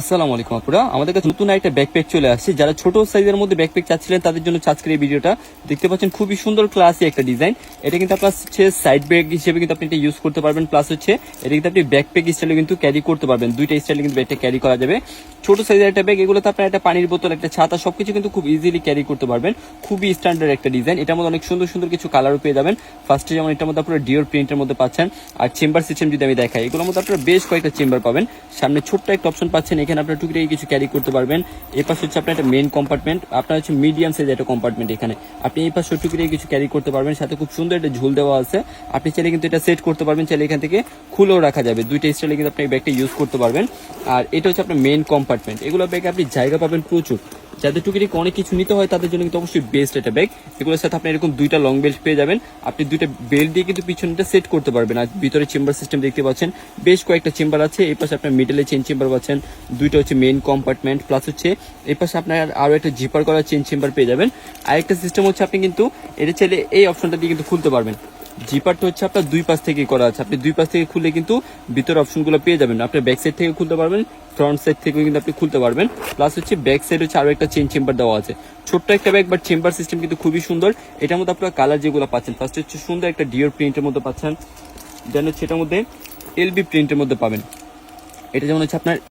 আসসালামু আলাইকুম আপুরা। আমাদের কাছে নতুন একটা ব্যাকপ্যাক চলে আসছে। যারা ছোট সাইজের মধ্যে ব্যাকপ্যাক চাচ্ছিলেন, তাদের জন্য আজকের এই ভিডিওটা দেখতে পাচ্ছেন খুবই সুন্দর ক্লাসি একটা ডিজাইন এটা কিন্তু আপনার হচ্ছে সাইড ব্যাগ হিসেবে কিন্তু আপনি এটা ইউজ করতে পারবেন। প্লাস হচ্ছে এটা কিন্তু আপনি ব্যাকপ্যাক স্টাইলে কিন্তু ক্যারি করতে পারবেন। দুইটা স্টাইলে কিন্তু ব্যাগটা ক্যারি করা যাবে। ছোট সাইজের একটা ব্যাগ এগুলোতে আপনার একটা পানির বোতল, একটা ছাতা, সবকিছু কিন্তু খুব ইজিলি ক্যারি করতে পারবেন। খুবই স্ট্যান্ডার্ড একটা ডিজাইন এটার মধ্যে অনেক সুন্দর সুন্দর কিছু কালারও পেয়ে যাবেন। ফার্স্টে যেমন এটার মধ্যে আপনারা ডিওর প্রিন্টের মধ্যে পাচ্ছেন। আর চেম্বার সিস্টেম যদি আমি দেখাই, এগুলোর মধ্যে আপনারা বেশ কয়েকটা চেম্বার পাবেন। সামনে ছোট্ট একটা অপশন পাচ্ছেন এখানে আপনার টুকরে কিছু ক্যারি করতে পারবেন। এই পাশে হচ্ছে আপনার একটা মেন কম্পার্টমেন্ট আপনার হচ্ছে মিডিয়াম সাইজ একটা কম্পার্টমেন্ট এখানে। আপনি এই পাশে টুকরে কিছু ক্যারি করতে পারবেন, সাথে খুব সুন্দর একটা ঝুল দেওয়া আছে। আপনি চাইলে কিন্তু এটা সেট করতে পারবেন, চাইলে এখান থেকে খুলেও রাখা যাবে। দুইটা স্টাইলে কিন্তু আপনি এই ব্যাগটা ইউজ করতে পারবেন। আর এটা হচ্ছে আপনার মেন কম্পার্টমেন্ট এগুলো ব্যাগে আপনি জায়গা পাবেন প্রচুর। যাদের টুকিটিকে অনেক কিছু নিতে হয়, তাদের জন্য কিন্তু অবশ্যই বেস্ট এটা ব্যাগ এগুলোর সাথে আপনি এরকম দুইটা লং বেল্ট পেয়ে যাবেন। আপনি দুইটা বেল্ট দিয়ে কিন্তু পিছনটা সেট করতে পারবেন। আর ভিতরে চেম্বার সিস্টেম দেখতে পাচ্ছেন, বেশ কয়েকটা চেম্বার আছে। এই পাশে আপনার মিডলে চেন চেম্বার পাচ্ছেন, দুইটা হচ্ছে মেন কম্পার্টমেন্ট প্লাস হচ্ছে এই পাশে আপনার আরও একটা জিপার করা চেন চেম্বার পেয়ে যাবেন। আরেকটা সিস্টেম হচ্ছে আপনি কিন্তু এটা চাইলে এই অপশনটা দিয়ে কিন্তু খুলতে পারবেন। জিপারটা হচ্ছে আপনার দুই পাশ থেকে করা আছে। আপনি দুই পাশ থেকে খুলে কিন্তু ভিতরে অপশনগুলো পেয়ে যাবেন। আপনি ব্যাক সাইড থেকে খুলতে পারবেন ফ্রন্ট সাইড থেকেও কিন্তু আপনি খুলতে পারবেন। প্লাস হচ্ছে ব্যাক সাইড হচ্ছে আরও একটা চেন চেম্বার দেওয়া আছে। ছোট্ট একটা ব্যাগ বাট চেম্বার সিস্টেম কিন্তু খুবই সুন্দর। এটার মধ্যে আপনার কালার যেগুলো পাচ্ছেন ফার্স্ট হচ্ছে সুন্দর একটা ডিওর প্রিন্টের মধ্যে পাচ্ছেন। দেন হচ্ছে এটার মধ্যে এলবি প্রিন্টের মধ্যে পাবেন। এটা যেমন হচ্ছে আপনার